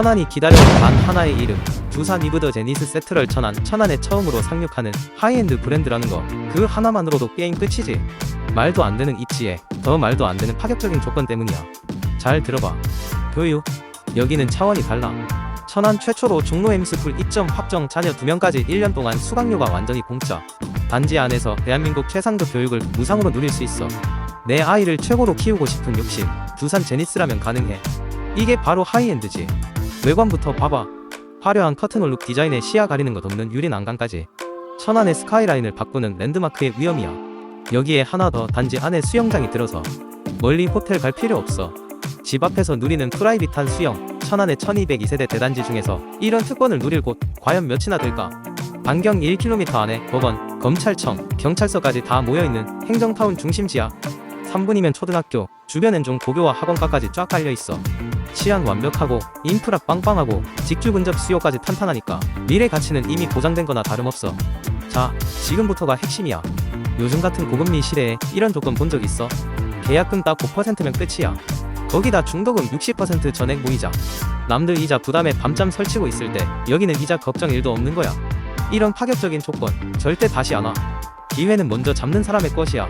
천안이 기다려온 단 하나의 이름 두산 이브더 제니스 세트럴 천안 천안에 처음으로 상륙하는 하이엔드 브랜드라는 거 그 하나만으로도 게임 끝이지. 말도 안 되는 입지에 더 말도 안 되는 파격적인 조건 때문이야. 잘 들어봐. 교육 여기는 차원이 달라. 천안 최초로 종로 엠스쿨 입점 확정 자녀 2명까지 1년 동안 수강료가 완전히 공짜. 단지 안에서 대한민국 최상급 교육을 무상으로 누릴 수 있어. 내 아이를 최고로 키우고 싶은 욕심 두산 제니스라면 가능해. 이게 바로 하이엔드지 외관부터 봐봐. 화려한 커튼홀 룩 디자인에 시야 가리는 것 없는 유리 난간까지. 천안의 스카이라인을 바꾸는 랜드마크의 위험이야. 여기에 하나 더 단지 안에 수영장이 들어서 멀리 호텔 갈 필요 없어. 집 앞에서 누리는 프라이빗한 수영 천안의 1202세대 대단지 중에서 이런 특권을 누릴 곳 과연 몇이나 될까? 반경 1km 안에 법원, 검찰청, 경찰서까지 다 모여있는 행정타운 중심지야. 3분이면 초등학교, 주변엔 좀 고교와 학원가까지 쫙 깔려있어. 치안 완벽하고 인프라 빵빵하고 직주 근접 수요까지 탄탄하니까 미래 가치는 이미 보장된 거나 다름없어. 자 지금부터가 핵심이야. 요즘 같은 고금리 시대에 이런 조건 본 적 있어? 계약금 딱 5%면 끝이야. 거기다 중도금 60% 전액 무이자. 남들 이자 부담에 밤잠 설치고 있을 때 여기는 이자 걱정 일도 없는 거야. 이런 파격적인 조건 절대 다시 안 와. 기회는 먼저 잡는 사람의 것이야